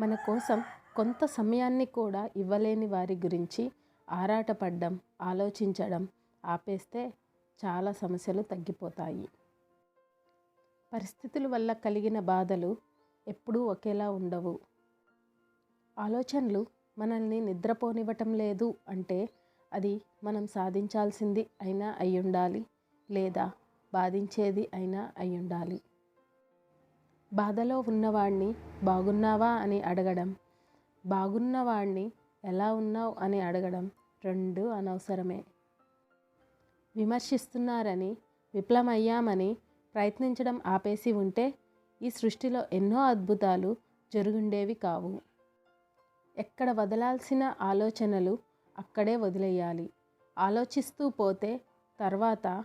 మన కోసం కొంత సమయాన్ని కూడా ఇవ్వలేని వారి గురించి ఆరాటపడ్డం ఆలోచించడం ఆపేస్తే చాలా సమస్యలు తగ్గిపోతాయి. పరిస్థితుల వల్ల కలిగిన బాధలు ఎప్పుడూ ఒకేలా ఉండవు. ఆలోచనలు మనల్ని నిద్రపోనివ్వటం లేదు అంటే అది మనం సాధించాల్సింది అయినా అయ్యుండాలి లేదా బాధించేది అయినా అయ్యుండాలి. బాధలో ఉన్నవాడిని బాగున్నావా అని అడగడం. బాగున్నవాడిని ఎలా ఉన్నావు అని అడగడం రెండు అనవసరమే. విమర్శిస్తున్నారని విఫలమయ్యామని ప్రయత్నించడం ఆపేసి ఉంటే ఈ సృష్టిలో ఎన్నో అద్భుతాలు జరుగుండేవి కావు. ఎక్కడ వదలాల్సిన ఆలోచనలు అక్కడే వదిలేయాలి. ఆలోచిస్తూ పోతే తర్వాత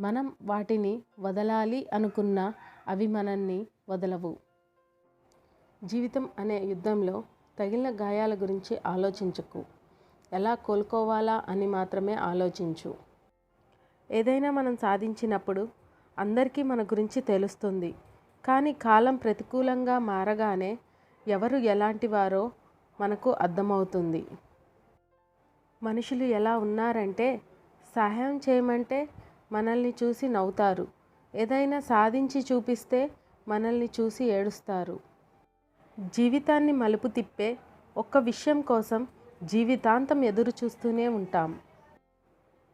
మనం వాటిని వదలాలి అనుకున్న అవి మనల్ని వదలవు. జీవితం అనే యుద్ధంలో తగిలిన గాయాల గురించి ఆలోచించకు. ఎలా కోలుకోవాలా అని మాత్రమే ఆలోచించు. ఏదైనా మనం సాధించినప్పుడు అందరికీ మన గురించి తెలుస్తుంది. కానీ కాలం ప్రతికూలంగా మారగానే ఎవరు ఎలాంటి వారో మనకు అర్థమవుతుంది. మనుషులు ఎలా ఉన్నారంటే సహాయం చేయమంటే మనల్ని చూసి నవ్వుతారు. ఏదైనా సాధించి చూపిస్తే మనల్ని చూసి ఏడుస్తారు. జీవితాన్ని మలుపు తిప్పే ఒక్క విషయం కోసం జీవితాంతం ఎదురు చూస్తూనే ఉంటాం.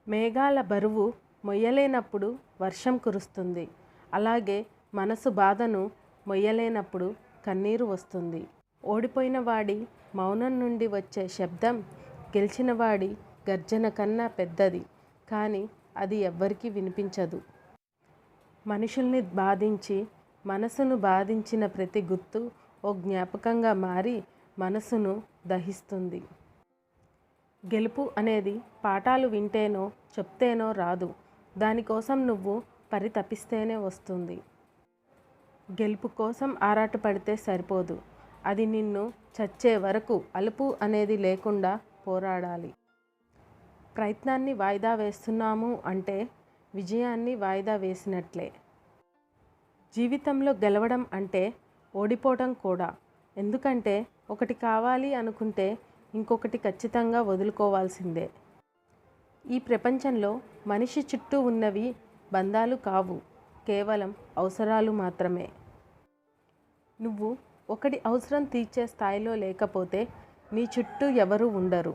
మేఘాల బరువు మొయ్యలేనప్పుడు వర్షం కురుస్తుంది. అలాగే మనసు బాధను మొయ్యలేనప్పుడు కన్నీరు వస్తుంది. ఓడిపోయిన వాడి మౌనం నుండి వచ్చే శబ్దం గెలిచిన వాడి గర్జన కన్నా పెద్దది. కానీ అది ఎవ్వరికీ వినిపించదు. మనుషుల్ని బాధించి మనసును బాధించిన ప్రతి గుర్తు ఓ జ్ఞాపకంగా మారి మనసును దహిస్తుంది. గెలుపు అనేది పాఠాలు వింటేనో చెప్తేనో రాదు. దానికోసం నువ్వు పరితపిస్తేనే వస్తుంది. గెలుపు కోసం ఆరాటపడితే సరిపోదు. అది నిన్ను చచ్చే వరకు అలుపు అనేది లేకుండా పోరాడాలి. ప్రయత్నాన్ని వాయిదా వేస్తున్నాము అంటే విజయాన్ని వాయిదా వేసినట్లే. జీవితంలో గెలవడం అంటే ఓడిపోవడం కూడా. ఎందుకంటే ఒకటి కావాలి అనుకుంటే ఇంకొకటి ఖచ్చితంగా వదులుకోవాల్సిందే. ఈ ప్రపంచంలో మనిషి చుట్టూ ఉన్నవి బంధాలు కావు. కేవలం అవసరాలు మాత్రమే. నువ్వు ఒకటి అవసరం తీర్చే స్థాయిలో లేకపోతే నీ చుట్టూ ఎవరు ఉండరు.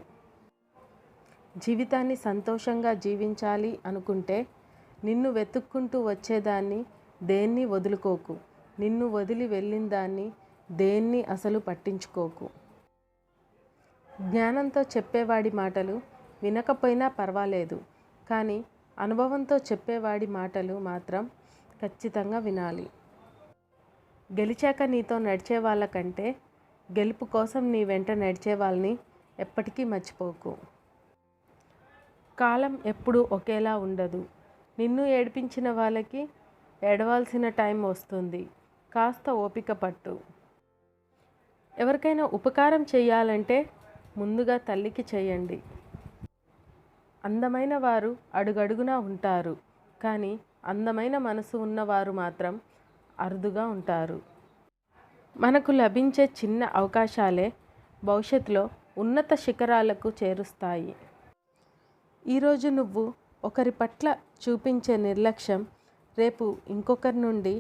జీవితాన్ని సంతోషంగా జీవించాలి అనుకుంటే నిన్ను వెతుక్కుంటూ వచ్చేదాన్ని దేన్ని వదులుకోకు? నిన్ను వదిలి వెళ్ళిన దాన్ని దేన్ని అసలు పట్టించుకోకు? జ్ఞానంతో చెప్పేవాడి మాటలు వినకపోయినా పర్వాలేదు. కానీ అనుభవంతో చెప్పేవాడి మాటలు మాత్రం ఖచ్చితంగా వినాలి. గెలిచాక నీతో నడిచే వాళ్ళకంటే గెలుపు కోసం నీ వెంట నడిచే వాళ్ళని ఎప్పటికీ మర్చిపోకు. కాలం ఎప్పుడూ ఒకేలా ఉండదు. నిన్ను ఏడిపించిన వాళ్ళకి ఏడవాల్సిన టైం వస్తుంది. కాస్త ఓపిక పట్టు. ఎవరికైనా ఉపకారం చేయాలంటే ముందుగా తల్లికి చేయండి అందమైన వారు అడుగడుగునా ఉంటారు. కానీ అందమైన మనసు ఉన్నవారు మాత్రం అరుదుగా ఉంటారు. మనకు లభించే చిన్న అవకాశాలే భవిష్యత్తులో ఉన్నత శిఖరాలకు చేరుస్తాయి. ఈరోజు నువ్వు ఒకరి పట్ల చూపించే నిర్లక్ష్యం రేపు ఇంకొకరి నుండి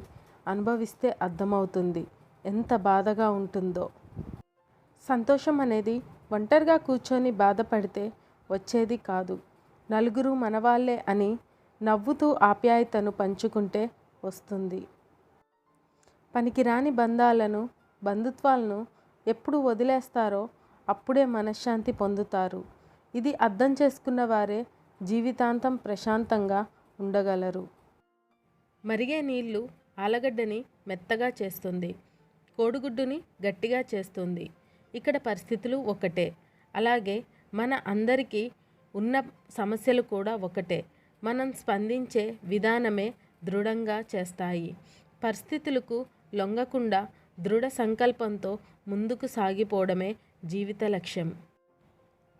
అనుభవిస్తే అర్థమవుతుంది. ఎంత బాధగా ఉంటుందో. సంతోషం అనేది ఒంటరిగా కూర్చొని బాధపడితే వచ్చేది కాదు. నలుగురు మనవాళ్ళే అని నవ్వుతూ ఆప్యాయతను పంచుకుంటే వస్తుంది. పనికిరాని బంధాలను బంధుత్వాలను ఎప్పుడు వదిలేస్తారో అప్పుడే మనశ్శాంతి పొందుతారు. ఇది అర్థం చేసుకున్న వారే జీవితాంతం ప్రశాంతంగా ఉండగలరు. మరిగే నీళ్ళు ఆలగడ్డని మెత్తగా చేస్తుంది. కోడిగుడ్డుని గట్టిగా చేస్తుంది. ఇక్కడ పరిస్థితులు ఒకటే. అలాగే మన అందరికీ ఉన్న సమస్యలు కూడా ఒకటే. మనం స్పందించే విధానమే దృఢంగా చేస్తాయి. పరిస్థితులకు లొంగకుండా దృఢ సంకల్పంతో ముందుకు సాగిపోవడమే జీవిత లక్ష్యం.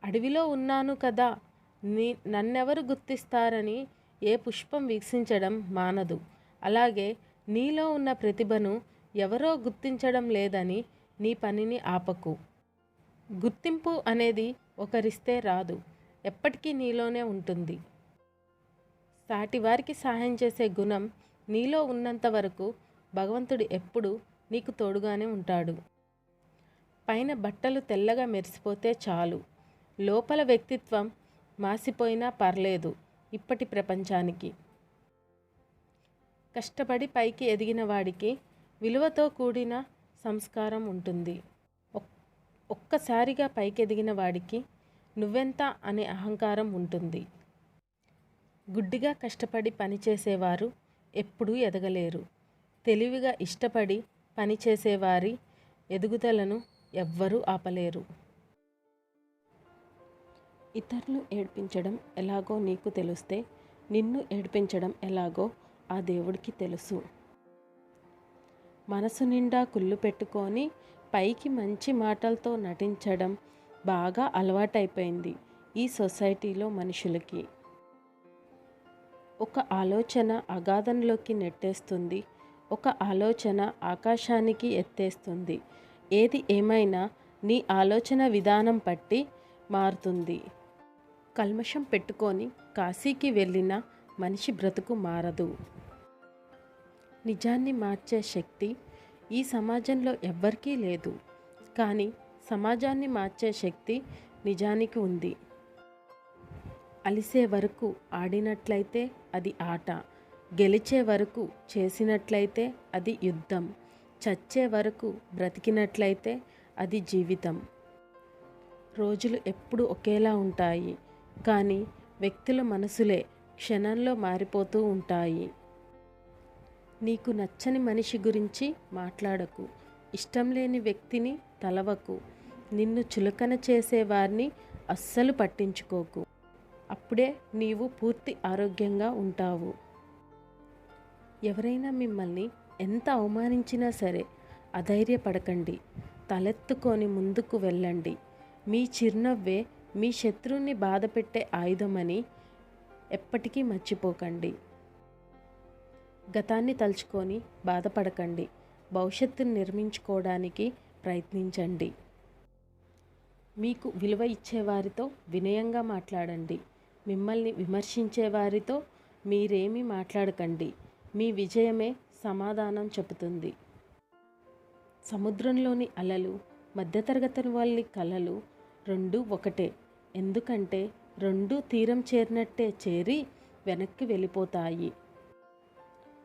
అడవిలో ఉన్నాను కదా నీ నన్నెవరు గుర్తిస్తారని ఏ పుష్పం వీక్షించడం మానదు. అలాగే నీలో ఉన్న ప్రతిభను ఎవరో గుర్తించడం లేదని నీ పనిని ఆపకు. గుర్తింపు అనేది ఒకరిస్తే రాదు ఎప్పటికీ నీలోనే ఉంటుంది. సాటివారికి సహాయం చేసే గుణం నీలో ఉన్నంత వరకు భగవంతుడు ఎప్పుడు నీకు తోడుగానే ఉంటాడు. పైన బట్టలు తెల్లగా మెరిసిపోతే చాలు. లోపల వ్యక్తిత్వం మాసిపోయినా పర్లేదు ఇప్పటి ప్రపంచానికి. కష్టపడి పైకి ఎదిగిన వాడికి విలువతో కూడిన సంస్కారం ఉంటుంది. ఒక్- ఒక్కసారిగా పైకి ఎదిగిన వాడికి నువ్వెంత అనే అహంకారం ఉంటుంది. గుడ్డిగా కష్టపడి పనిచేసేవారు ఎప్పుడూ ఎదగలేరు. తెలివిగా ఇష్టపడి పనిచేసేవారి ఎదుగుదలను ఎవ్వరూ ఆపలేరు. ఇతరులు ఏడ్పించడం ఎలాగో నీకు తెలిస్తే నిన్ను ఏడ్పించడం ఎలాగో ఆ దేవుడికి తెలుసు. మనసు నిండా కుళ్ళు పెట్టుకొని పైకి మంచి మాటలతో నటించడం బాగా అలవాటైపోయింది ఈ సొసైటీలో మనుషులకి. ఒక ఆలోచన అగాధంలోకి నెట్టేస్తుంది. ఒక ఆలోచన ఆకాశానికి ఎత్తేస్తుంది. ఏది ఏమైనా నీ ఆలోచన విధానం పట్టి మారుతుంది. కల్మషం పెట్టుకొని కాశీకి వెళ్ళిన మనిషి బ్రతుకు మారదు. నిజాన్ని మార్చే శక్తి ఈ సమాజంలో ఎవ్వరికీ లేదు. కానీ సమాజాన్ని మార్చే శక్తి నిజానికి ఉంది. అలిసే వరకు ఆడినట్లయితే అది ఆట. గెలిచే వరకు చేసినట్లయితే అది యుద్ధం. చచ్చే వరకు బ్రతికినట్లయితే అది జీవితం. రోజులు ఎప్పుడు ఒకేలా ఉంటాయి. కానీ వ్యక్తుల మనసులే క్షణంలో మారిపోతూ ఉంటాయి. నీకు నచ్చని మనిషి గురించి మాట్లాడకు. ఇష్టం లేని వ్యక్తిని తలవకు. నిన్ను చులకన చేసేవారిని అస్సలు పట్టించుకోకు. అప్పుడే నీవు పూర్తి ఆరోగ్యంగా ఉంటావు. ఎవరైనా మిమ్మల్ని ఎంత అవమానించినా సరే అధైర్యపడకండి. తలెత్తుకొని ముందుకు వెళ్ళండి. మీ చిరునవ్వే మీ శత్రువుని బాధపెట్టే ఆయుధమని ఎప్పటికీ మర్చిపోకండి. గతాన్ని తలుచుకొని బాధపడకండి. భవిష్యత్తును నిర్మించుకోవడానికి ప్రయత్నించండి. మీకు విలువ ఇచ్చేవారితో వినయంగా మాట్లాడండి. మిమ్మల్ని విమర్శించే వారితో మీరేమీ మాట్లాడకండి. మీ విజయమే సమాధానం చెబుతుంది. సముద్రంలోని అలలు మధ్యతరగతి వాళ్ళ కలలు రెండు ఒకటే. ఎందుకంటే రెండు తీరం చేరినట్టే చేరి వెనక్కి వెళ్ళిపోతాయి.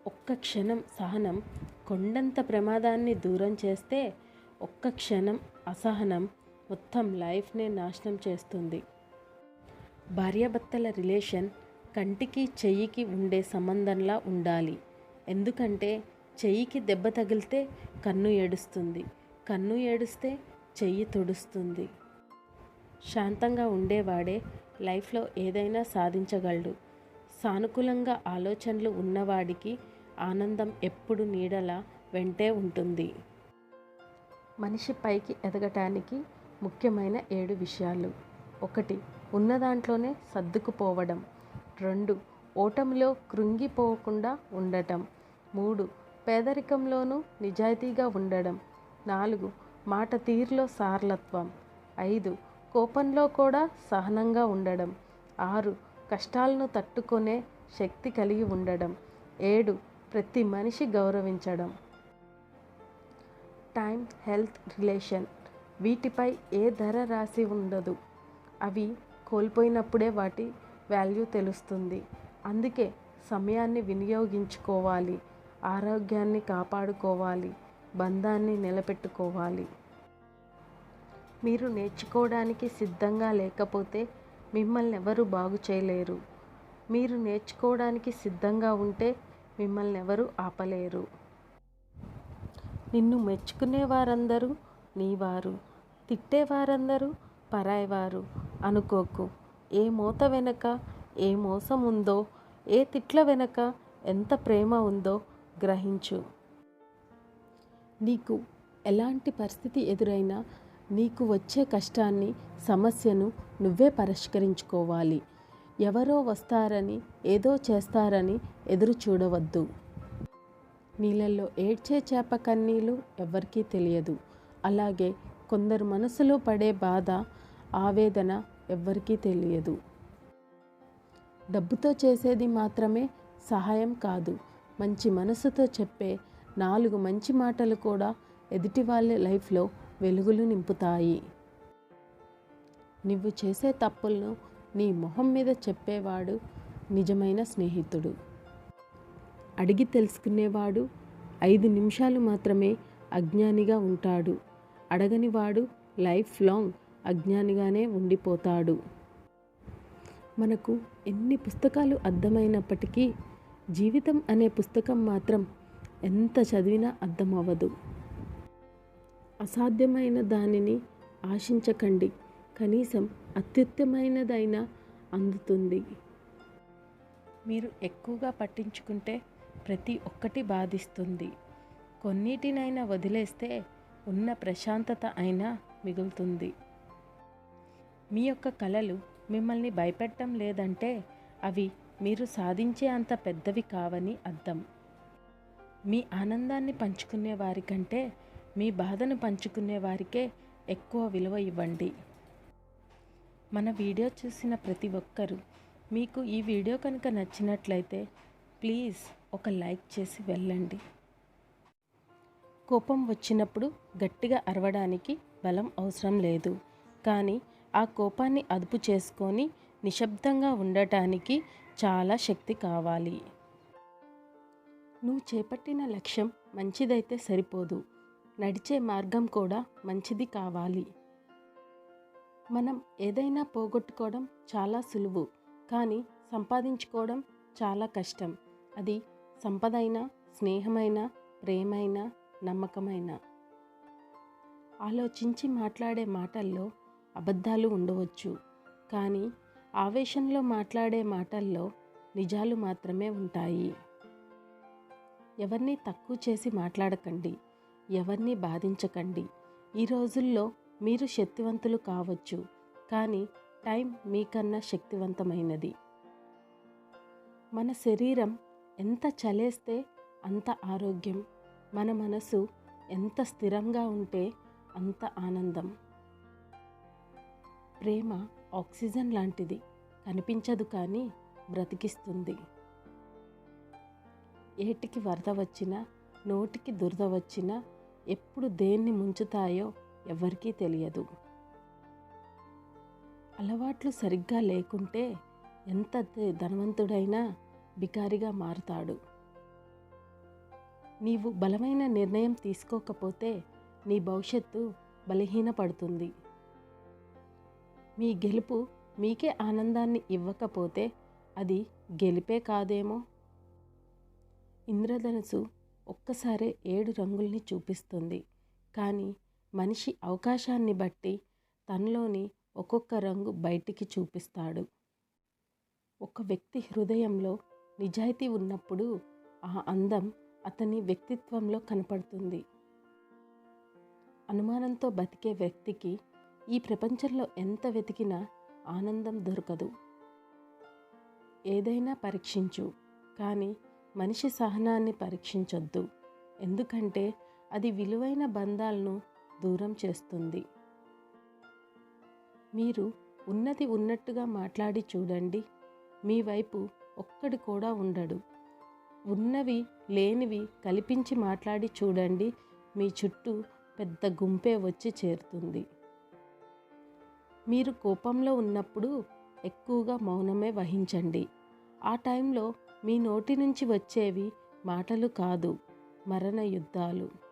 ఒక్క క్షణం సహనం కొండంత ప్రమాదాన్ని దూరం చేస్తే ఒక్క క్షణం అసహనం మొత్తం లైఫ్నే నాశనం చేస్తుంది. భార్యాభర్తల రిలేషన్ కంటికి చెయ్యికి ఉండే సంబంధంలా ఉండాలి. ఎందుకంటే చెయ్యికి దెబ్బ తగిలితే కన్ను ఏడుస్తుంది. కన్ను ఏడుస్తే చెయ్యి తుడుస్తుంది. శాంతంగా ఉండేవాడే లైఫ్లో ఏదైనా సాధించగలడు. సానుకూలంగా ఆలోచనలు ఉన్నవాడికి ఆనందం ఎప్పుడు నీడలా వెంటే ఉంటుంది. మనిషి పైకి ఎదగటానికి ముఖ్యమైన ఏడు విషయాలు. ఒకటి ఉన్న దాంట్లోనే సర్దుకుపోవడం. రెండు ఓటమిలో కృంగిపోకుండా ఉండటం. మూడు పేదరికంలోనూ నిజాయితీగా ఉండడం. నాలుగు మాట తీరులో సారలత్వం. ఐదు కోపంలో కూడా సహనంగా ఉండడం. ఆరు కష్టాలను తట్టుకునే శక్తి కలిగి ఉండడం. ఏడు ప్రతి మనిషి గౌరవించడం. టైం హెల్త్ రిలేషన్ వీటిపై ఏ ధర రాసి ఉండదు. అవి కోల్పోయినప్పుడే వాటి వాల్యూ తెలుస్తుంది. అందుకే సమయాన్ని వినియోగించుకోవాలి. ఆరోగ్యాన్ని కాపాడుకోవాలి. బంధాన్ని నిలబెట్టుకోవాలి. మీరు నేర్చుకోవడానికి సిద్ధంగా లేకపోతే మిమ్మల్ని ఎవరు బాగు చేయలేరు. మీరు నేర్చుకోవడానికి సిద్ధంగా ఉంటే మిమ్మల్ని ఎవరు ఆపలేరు. నిన్ను మెచ్చుకునే వారందరూ నీవారు తిట్టేవారందరూ పరాయివారు. అనుకోకు ఏ మూత వెనక ఏ మోసం ఉందో ఏ తిట్ల వెనక ఎంత ప్రేమ ఉందో గ్రహించు. నీకు ఎలాంటి పరిస్థితి ఎదురైనా నీకు వచ్చే కష్టాన్ని సమస్యను నువ్వే పరిష్కరించుకోవాలి. ఎవరో వస్తారని ఏదో చేస్తారని ఎదురు చూడవద్దు. నీళ్ళల్లో ఏడ్చే చేప కన్నీళ్ళు ఎవరికీ తెలియదు. అలాగే కొందరు మనసులో పడే బాధ ఆవేదన ఎవ్వరికీ తెలియదు. డబ్బుతో చేసేది మాత్రమే సహాయం కాదు. మంచి మనసుతో చెప్పే నాలుగు మంచి మాటలు కూడా ఎదుటి వాళ్ళ లైఫ్లో వెలుగులు నింపుతాయి. నువ్వు చేసే తప్పులను నీ మొహం మీద చెప్పేవాడు నిజమైన స్నేహితుడు. అడిగి తెలుసుకునేవాడు ఐదు నిమిషాలు మాత్రమే అజ్ఞానిగా ఉంటాడు. అడగనివాడు లైఫ్ లాంగ్ అజ్ఞానిగానే ఉండిపోతాడు. మనకు ఎన్ని పుస్తకాలు అర్థమైనప్పటికీ జీవితం అనే పుస్తకం మాత్రం ఎంత చదివినా అర్థమవ్వదు. అసాధ్యమైన దానిని ఆశించకండి. కనీసం అత్యుత్తమైనదైనా అందుతుంది. మీరు ఎక్కువగా పట్టించుకుంటే ప్రతి ఒక్కటి బాధిస్తుంది. కొన్నిటినైనా వదిలేస్తే ఉన్న ప్రశాంతత అయినా మిగులుతుంది. మీ యొక్క కళలు మిమ్మల్ని భయపెట్టడం లేదంటే అవి మీరు సాధించే అంత పెద్దవి కావని అర్థం. మీ ఆనందాన్ని పంచుకునే వారికంటే మీ బాధను పంచుకునే వారికే ఎక్కువ విలువ ఇవ్వండి. మన వీడియో చూసిన ప్రతి ఒక్కరూ మీకు ఈ వీడియో కనుక నచ్చినట్లయితే ప్లీజ్ ఒక లైక్ చేసి వెళ్ళండి. కోపం వచ్చినప్పుడు గట్టిగా అరవడానికి బలం అవసరం లేదు. కానీ ఆ కోపాన్ని అదుపు చేసుకొని నిశ్శబ్దంగా ఉండటానికి చాలా శక్తి కావాలి. నువ్వు చేపట్టిన లక్ష్యం మంచిదైతే సరిపోదు. నడిచే మార్గం కూడా మంచిది కావాలి. మనం ఏదైనా పోగొట్టుకోవడం చాలా సులువు కానీ సంపాదించుకోవడం చాలా కష్టం. అది సంపదైన స్నేహమైన ప్రేమైన నమ్మకమైన. ఆలోచించి మాట్లాడే మాటల్లో అబద్ధాలు ఉండవచ్చు కానీ ఆవేశంలో మాట్లాడే మాటల్లో నిజాలు మాత్రమే ఉంటాయి. ఎవరిని తక్కువ చేసి మాట్లాడకండి ఎవరిని బాధించకండి. ఈ రోజుల్లో మీరు శక్తివంతులు కావచ్చు కానీ టైం మీకన్నా శక్తివంతమైనది. మన శరీరం ఎంత చలేస్తే అంత ఆరోగ్యం మన మనసు ఎంత స్థిరంగా ఉంటే అంత ఆనందం. ప్రేమ ఆక్సిజన్ లాంటిది కనిపించదు కానీ బ్రతికిస్తుంది. ఏటికి వరద వచ్చినా నోటికి దురద వచ్చినా ఎప్పుడు దేన్ని ముంచుతాయో ఎవరికీ తెలియదు. అలవాట్లు సరిగ్గా లేకుంటే ఎంత ధనవంతుడైనా బికారిగా మారుతాడు. నీవు బలమైన నిర్ణయం తీసుకోకపోతే నీ భవిష్యత్తు బలహీనపడుతుంది. మీ గెలుపు మీకే ఆనందాన్ని ఇవ్వకపోతే అది గెలిపే కాదేమో? ఇంద్రధనుసు ఒక్కసారే ఏడు రంగుల్ని చూపిస్తుంది. కానీ మనిషి అవకాశాన్ని బట్టి తనలోని ఒక్కొక్క రంగు బయటికి చూపిస్తాడు. ఒక వ్యక్తి హృదయంలో నిజాయితీ ఉన్నప్పుడు ఆ అందం అతని వ్యక్తిత్వంలో కనపడుతుంది. అనుమానంతో బతికే వ్యక్తికి ఈ ప్రపంచంలో ఎంత వెతికినా ఆనందం దొరకదు. ఏదైనా పరీక్షించు కానీ మనిషి సహనాన్ని పరీక్షించొద్దు. ఎందుకంటే అది విలువైన బంధాలను దూరం చేస్తుంది. మీరు ఉన్నది ఉన్నట్టుగా మాట్లాడి చూడండి. మీ వైపు ఒక్కడి కూడా ఉండడు. ఉన్నవి లేనివి కల్పించి మాట్లాడి చూడండి. మీ చుట్టూ పెద్ద గుంపే వచ్చి చేరుతుంది. మీరు కోపంలో ఉన్నప్పుడు ఎక్కువగా మౌనమే వహించండి. ఆ టైంలో మీ నోటి నుంచి వచ్చేవి మాటలు కాదు మరణ యుద్ధాలు.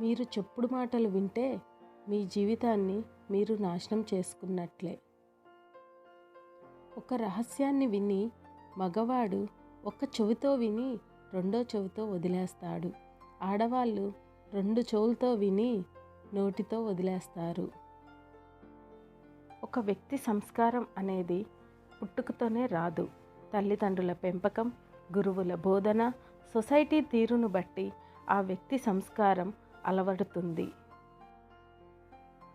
మీరు చెప్పుడు మాటలు వింటే మీ జీవితాన్ని మీరు నాశనం చేసుకున్నట్లే. ఒక రహస్యాన్ని విని మగవాడు ఒక చెవితో విని రెండో చెవితో వదిలేస్తాడు. ఆడవాళ్ళు రెండు చెవులతో విని నోటితో వదిలేస్తారు. ఒక వ్యక్తి సంస్కారం అనేది పుట్టుకతోనే రాదు. తల్లిదండ్రుల పెంపకం గురువుల బోధన సొసైటీ తీరును బట్టి ఆ వ్యక్తి సంస్కారం అలవడుతుంది.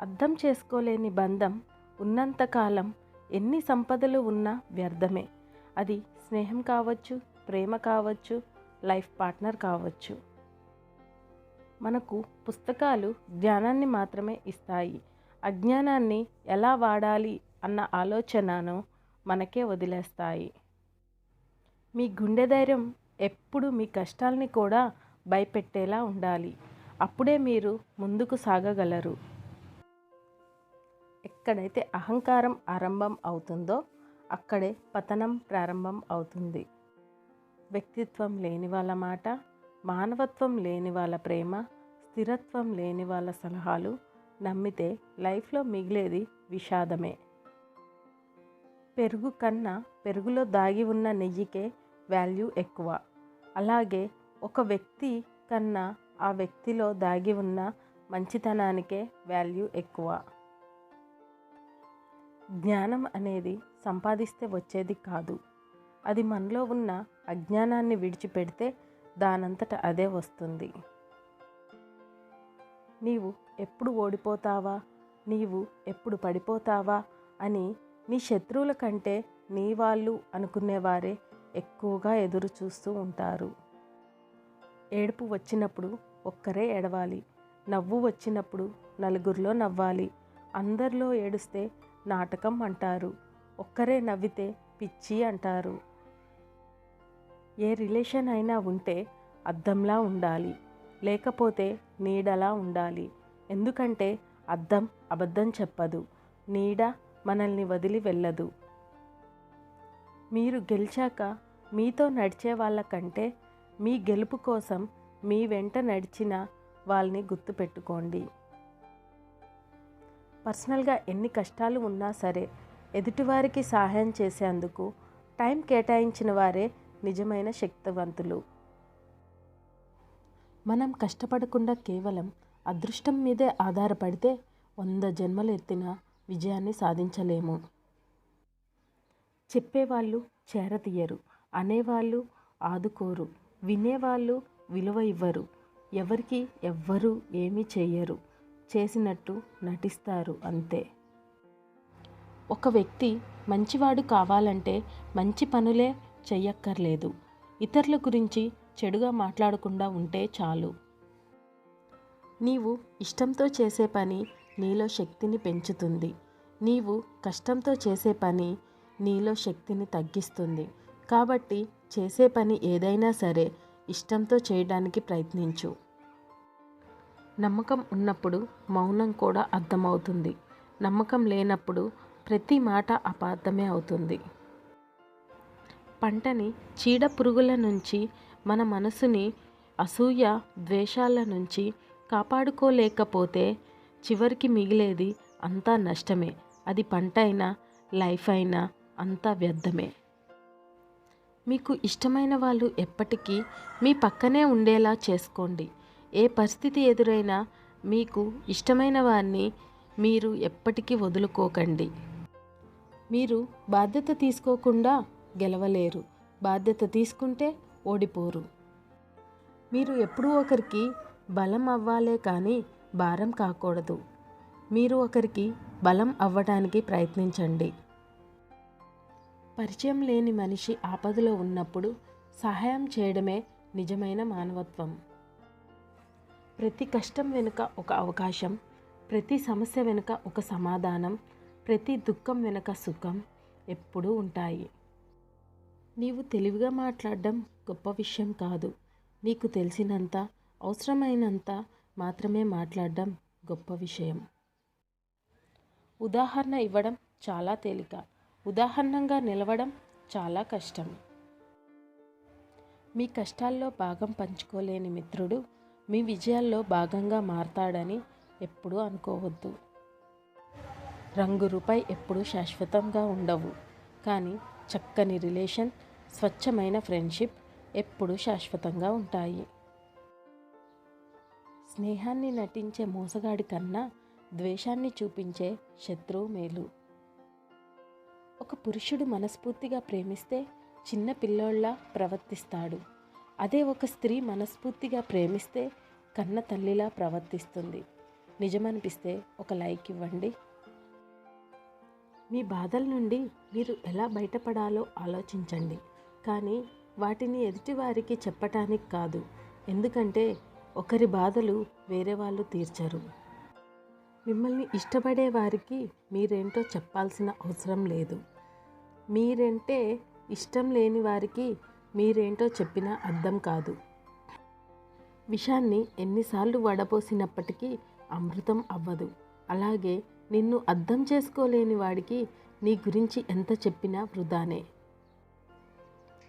అర్థం చేసుకోలేని బంధం ఉన్నంతకాలం ఎన్ని సంపదలు ఉన్నా వ్యర్థమే. అది స్నేహం కావచ్చు ప్రేమ కావచ్చు లైఫ్ పార్ట్నర్ కావచ్చు. మనకు పుస్తకాలు జ్ఞానాన్ని మాత్రమే ఇస్తాయి. అజ్ఞానాన్ని ఎలా వాడాలి అన్న ఆలోచనను మనకే వదిలేస్తాయి. మీ గుండె ధైర్యం ఎప్పుడు మీ కష్టాల్ని కూడా భయపెట్టేలా ఉండాలి. అప్పుడే మీరు ముందుకు సాగగలరు. ఎక్కడైతే అహంకారం ఆరంభం అవుతుందో అక్కడే పతనం ప్రారంభం అవుతుంది. వ్యక్తిత్వం లేని వాళ్ళ మాట మానవత్వం లేని వాళ్ళ ప్రేమ స్థిరత్వం లేని వాళ్ళ సలహాలు నమ్మితే లైఫ్లో మిగిలేది విషాదమే. పెరుగు కన్నా పెరుగులో దాగి ఉన్న నెయ్యికే వాల్యూ ఎక్కువ. అలాగే ఒక వ్యక్తి కన్నా ఆ వ్యక్తిలో దాగి ఉన్న మంచితనానికే వాల్యూ ఎక్కువ. జ్ఞానం అనేది సంపాదిస్తే వచ్చేది కాదు. అది మనలో ఉన్న అజ్ఞానాన్ని విడిచిపెడితే దానంతట అదే వస్తుంది. నీవు ఎప్పుడు ఓడిపోతావా? నీవు ఎప్పుడు పడిపోతావా? అని నీ శత్రువుల కంటే నీ వాళ్ళు అనుకునేవారే ఎక్కువగా ఎదురు చూస్తూ ఉంటారు. ఏడుపు వచ్చినప్పుడు ఒక్కరే ఏడవాలి. నవ్వు వచ్చినప్పుడు నలుగురిలో నవ్వాలి. అందరిలో ఏడుస్తే నాటకం అంటారు. ఒక్కరే నవ్వితే పిచ్చి అంటారు. ఏ రిలేషన్ అయినా ఉంటే అద్దంలా ఉండాలి. లేకపోతే నీడలా ఉండాలి. ఎందుకంటే అద్దం అబద్ధం చెప్పదు. నీడ మనల్ని వదిలి వెళ్ళదు. మీరు గెలిచాక మీతో నడిచే వాళ్ళకంటే మీ గెలుపు కోసం మీ వెంట నడిచిన వాళ్ళని గుర్తుపెట్టుకోండి. పర్సనల్గా ఎన్ని కష్టాలు ఉన్నా సరే ఎదుటివారికి సహాయం చేసేందుకు టైం కేటాయించిన వారే నిజమైన శక్తివంతులు. మనం కష్టపడకుండా కేవలం అదృష్టం మీదే ఆధారపడితే వంద జన్మలు ఎత్తిన విజయాన్ని సాధించలేము. చెప్పేవాళ్ళు చేరతీయరు అనేవాళ్ళు ఆదుకోరు. వినేవాళ్ళు విలువ ఇవ్వరు. ఎవరికి ఎవ్వరూ ఏమీ చెయ్యరు. చేసినట్టు నటిస్తారు అంతే. ఒక వ్యక్తి మంచివాడు కావాలంటే మంచి పనులే చెయ్యక్కర్లేదు. ఇతరుల గురించి చెడుగా మాట్లాడకుండా ఉంటే చాలు. నీవు ఇష్టంతో చేసే పని నీలో శక్తిని పెంచుతుంది. నీవు కష్టంతో చేసే పని నీలో శక్తిని తగ్గిస్తుంది. కాబట్టి చేసే పని ఏదైనా సరే ఇష్టంతో చేయడానికి ప్రయత్నించు. నమ్మకం ఉన్నప్పుడు మౌనం కూడా అర్థమవుతుంది. నమ్మకం లేనప్పుడు ప్రతి మాట అపార్థమే అవుతుంది. పంటని చీడ పురుగుల నుంచి మన మనసుని అసూయ ద్వేషాల నుంచి కాపాడుకోలేకపోతే చివరికి మిగిలేది అంతా నష్టమే. అది పంట అయినా లైఫ్ అయినా అంతా వ్యర్థమే. మీకు ఇష్టమైన వాళ్ళు ఎప్పటికీ మీ పక్కనే ఉండేలా చేసుకోండి. ఏ పరిస్థితి ఎదురైనా మీకు ఇష్టమైన వారిని మీరు ఎప్పటికీ వదులుకోకండి. మీరు బాధ్యత తీసుకోకుండా గెలవలేరు. బాధ్యత తీసుకుంటే ఓడిపోరు. మీరు ఎప్పుడూ ఒకరికి బలం అవ్వాలే కానీ భారం కాకూడదు. మీరు ఒకరికి బలం అవ్వడానికి ప్రయత్నించండి. పరిచయం లేని మనిషి ఆపదలో ఉన్నప్పుడు సహాయం చేయడమే నిజమైన మానవత్వం. ప్రతి కష్టం వెనుక ఒక అవకాశం ప్రతి సమస్య వెనుక ఒక సమాధానం ప్రతి దుఃఖం వెనుక సుఖం ఎప్పుడూ ఉంటాయి. నీవు తెలివిగా మాట్లాడడం గొప్ప విషయం కాదు. నీకు తెలిసినంత అవసరమైనంత మాత్రమే మాట్లాడడం గొప్ప విషయం. ఉదాహరణ ఇవ్వడం చాలా తేలిక. ఉదాహరణంగా నిలవడం చాలా కష్టం. మీ కష్టాల్లో భాగం పంచుకోలేని మిత్రుడు మీ విజయాల్లో భాగంగా మారతాడని ఎప్పుడూ అనుకోవద్దు. రంగు రూపాయి ఎప్పుడూ శాశ్వతంగా ఉండవు. కానీ చక్కని రిలేషన్ స్వచ్ఛమైన ఫ్రెండ్షిప్ ఎప్పుడూ శాశ్వతంగా ఉంటాయి. స్నేహాన్ని నటించే మోసగాడి కన్నా ద్వేషాన్ని చూపించే శత్రువు మేలు. ఒక పురుషుడు మనస్ఫూర్తిగా ప్రేమిస్తే చిన్న పిల్లోళ్ళ ప్రవర్తిస్తాడు. అదే ఒక స్త్రీ మనస్ఫూర్తిగా ప్రేమిస్తే కన్న తల్లిలా ప్రవర్తిస్తుంది. నిజమనిపిస్తే ఒక లైక్ ఇవ్వండి. మీ బాధల నుండి మీరు ఎలా బయటపడాలో ఆలోచించండి. కానీ వాటిని ఎదుటివారికి చెప్పటానికి కాదు. ఎందుకంటే ఒకరి బాధలు వేరే వాళ్ళు తీర్చరు. మిమ్మల్ని ఇష్టపడే వారికి మీరేంటో చెప్పాల్సిన అవసరం లేదు. మీరంటే ఇష్టం లేని వారికి మీరేంటో చెప్పినా అర్థం కాదు. విషాన్ని ఎన్నిసార్లు వడపోసినప్పటికీ అమృతం అవ్వదు. అలాగే నిన్ను అర్థం చేసుకోలేని వాడికి నీ గురించి ఎంత చెప్పినా వృధానే.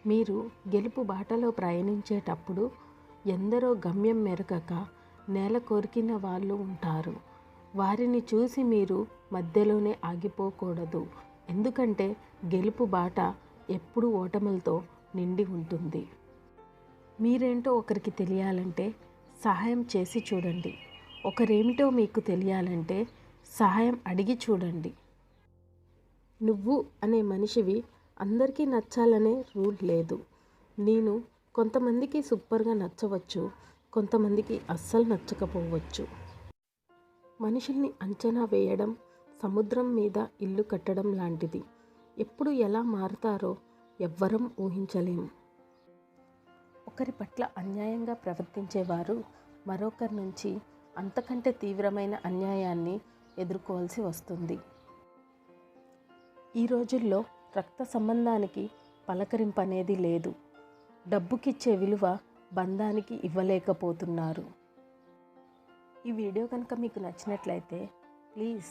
మీరు గెలుపు బాటలో ప్రయాణించేటప్పుడు ఎందరో గమ్యం మెరగక నేల కొరికిన వాళ్ళు ఉంటారు. వారిని చూసి మీరు మధ్యలోనే ఆగిపోకూడదు. ఎందుకంటే గెలుపు బాట ఎప్పుడు ఓటములతో నిండి ఉంటుంది. మీరేంటో ఒకరికి తెలియాలంటే సహాయం చేసి చూడండి. ఒకరేమిటో మీకు తెలియాలంటే సహాయం అడిగి చూడండి. నువ్వు అనే మనిషివి అందరికీ నచ్చాలనే రూల్ లేదు. నేను కొంతమందికి సూపర్గా నచ్చవచ్చు కొంతమందికి అస్సలు నచ్చకపోవచ్చు. మనుషుల్ని అంచనా వేయడం సముద్రం మీద ఇల్లు కట్టడం లాంటిది. ఎప్పుడు ఎలా మారుతారో ఎవ్వరం ఊహించలేము ఒకరి పట్ల అన్యాయంగా ప్రవర్తించేవారు మరొకరి నుంచి అంతకంటే తీవ్రమైన అన్యాయాన్ని ఎదుర్కోవాల్సి వస్తుంది. ఈ రోజుల్లో రక్త సంబంధానికి పలకరింపు అనేది లేదు. డబ్బుకిచ్చే విలువ బంధానికి ఇవ్వలేకపోతున్నారు. ఈ వీడియో కనుక మీకు నచ్చినట్లయితే ప్లీజ్